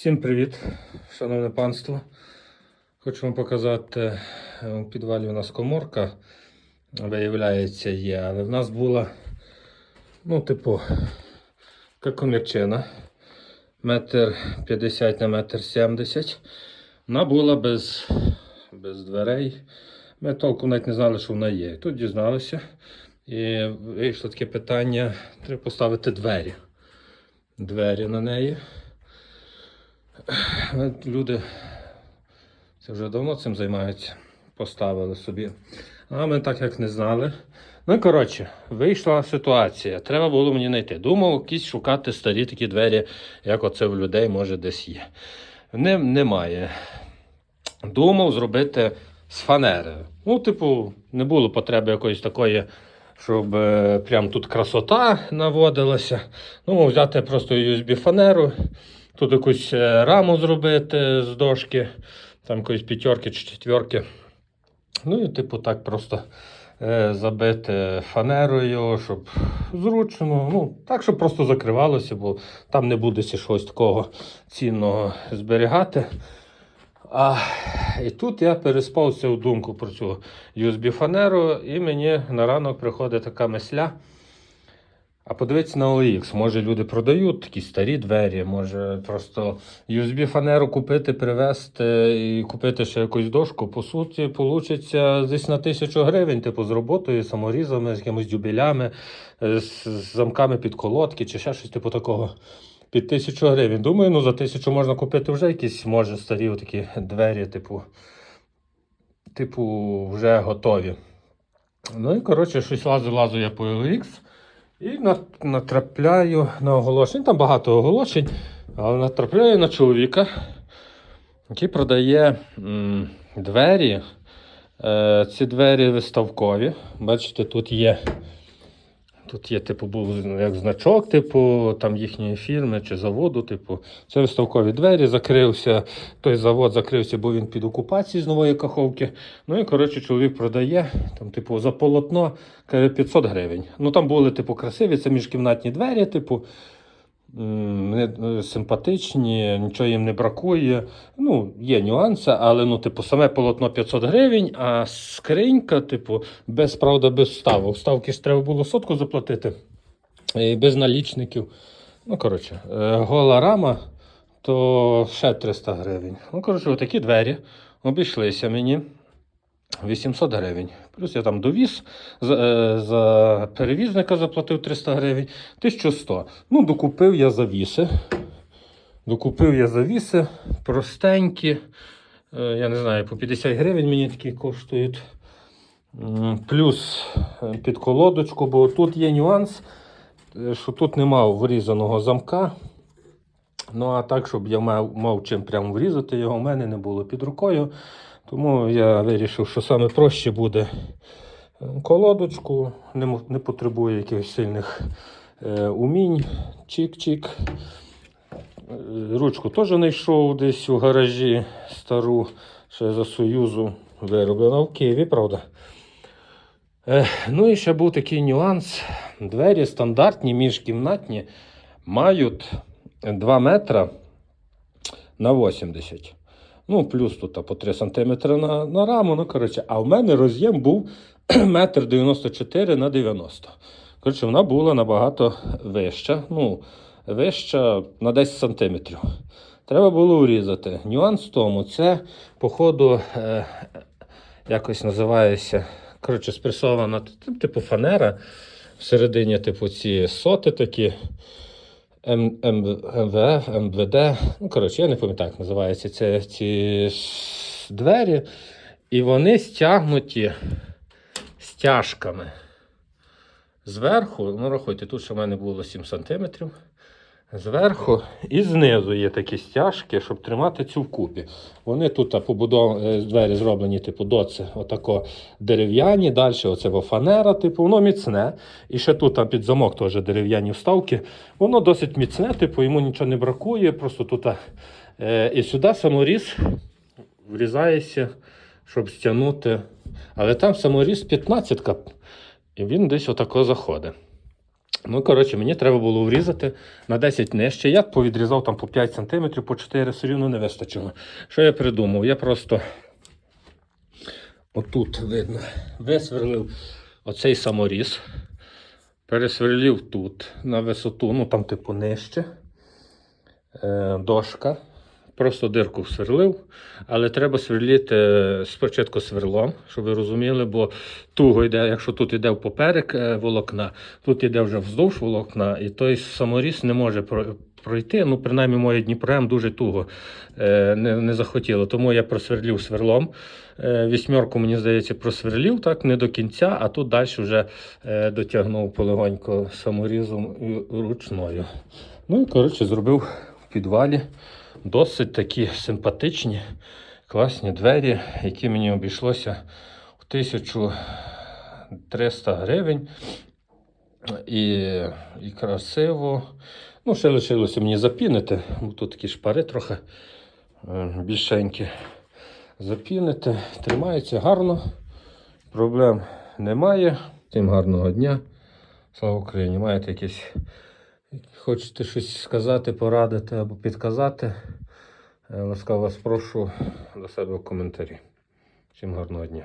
Всім привіт, шановне панство. Хочу вам показати, е, у підвалі у нас коморка, виявляється, є, але в нас була, ну, типу, така метр 50 на метр 70. Вона була без, без дверей. Ми толком навіть не знали, що вона є. Тут дізналися. І вийшло таке питання: треба поставити двері. Двері на неї. Люди це вже давно цим займаються. Поставили собі. А ми так як не знали. Ну коротше, вийшла ситуація. Треба було мені знайти. Думав, якісь шукати старі такі двері, як оце в людей може десь є. Не, немає. Думав зробити з фанери. Ну, типу, не було потреби якоїсь такої, щоб е, прям тут красота наводилася. Ну, взяти просто USB-фанеру, тут якусь е, раму зробити з дошки, там якоїсь п'ятерки чи четверки. Ну і, типу, так просто е, забити фанерою, щоб зручно. Ну, так, щоб просто закривалося, бо там не буде щось такого цінного зберігати. А, і тут я переспався в думку про цю USB-фанеру, і мені на ранок приходить така мисля. А подивіться на OLX, може люди продають такі старі двері, може просто USB-фанеру купити, привезти і купити ще якусь дошку. По суті, вийде десь на тисячу гривень, типу з роботою, саморізами, з якимись дюбелями, е, з замками під колодки чи ще щось типу такого. Під тисячу гривень. Думаю, ну за тисячу можна купити вже якісь, може, старі такі двері, типу, типу, вже готові. Ну і коротше, щось лазу лазу я по OLX і натрапляю на оголошення. Там багато оголошень, але натрапляю на чоловіка, який продає двері. Е, ці двері виставкові. Бачите, тут є. Тут є, типу, був як значок, типу, там їхньої фірми чи заводу, типу, це виставкові двері, закрився. Той завод закрився, бо він під окупацією з нової каховки. Ну і коротше, чоловік продає, там, типу, за полотно 500 гривень. Ну там були, типу, красиві, це міжкімнатні двері, типу. Не- е, Симпатичні, нічого їм не бракує. Ну, є нюанси, але ну, типу, саме полотно 500 гривень, а скринька, типу, без правда, без вставок. Вставки ж треба було сотку заплатити. І без налічників. Ну, коротше, е, гола рама, то ще 300 гривень. Ну, коротше, отакі двері обійшлися мені. 800 гривень. Плюс я там довіз, за, е, перевізника заплатив 300 гривень, 1100. Ну, докупив я завіси. Докупив я завіси простенькі. Е, Я не знаю, по 50 гривень мені такі коштують. Плюс е, під колодочку, бо тут є нюанс, що тут нема врізаного замка. Ну, а так, щоб я мав, мав чим прямо врізати його, у мене не було під рукою. Тому я вирішив, що саме проще буде е, колодочку, не, не потребує якихось сильних е, умінь. Чик-чик. Е, Ручку теж знайшов десь у гаражі стару, ще за Союзу вироблена в Києві, правда. Е, ну і ще був такий нюанс. Двері стандартні, міжкімнатні, мають 2 метра на 80. Ну, плюс тут по 3 см на, на раму. Ну, коротше, а в мене роз'єм був 1,94 на 90 Коротше, вона була набагато вища. Ну, вища на 10 см. Треба було урізати. Нюанс в тому, це, походу, е, якось називається. Коротше, спресована типу фанера. Всередині, типу, ці соти такі. МВФ, МВД. Ну, коротше, я не пам'ятаю, як називаються це, ці двері. І вони стягнуті стяжками. Зверху, ну рахуйте, тут ще в мене було 7 см. Зверху і знизу є такі стяжки, щоб тримати цю вкупі. Вони тут а, побудов... е, двері зроблені, типу, доце, отако дерев'яні, далі оце фанера, типу, воно міцне. І ще тут під замок теж дерев'яні вставки. Воно досить міцне, типу, йому нічого не бракує. Просто тут е, і сюди саморіз врізається, щоб стягнути. Але там саморіз 15 і він десь отако заходить. Ну, коротше, мені треба було врізати на 10 нижче. Я повідрізав там по 5 см, по 4 все рівно не вистачило. Що я придумав? Я просто отут видно, висверлив оцей саморіз, пересверлив тут на висоту, ну там типу нижче. Е, дошка. Просто дирку сверлив, але треба сверлити е, спочатку сверлом, щоб ви розуміли, бо туго йде, якщо тут йде впоперек е, волокна, тут йде вже вздовж волокна, і той саморіз не може пройти. Ну, принаймні, моє Дніпром дуже туго е, не, не захотіло. Тому я просверлів сверлом. Е, Вісьмерку, мені здається, просверлів так не до кінця, а тут далі вже дотягнув полегонько саморізом ручною. Ну і коротше зробив в підвалі досить такі симпатичні, класні двері, які мені обійшлося в 1300 гривень. І, і красиво. Ну, ще лишилося мені запінити, тут такі шпари трохи е, більшенькі. Запінити, тримається гарно, проблем немає. Всім гарного дня. Слава Україні! Маєте якісь Хочете щось сказати, порадити або підказати, е, ласкаво вас прошу до себе в коментарі. Всім гарного дня.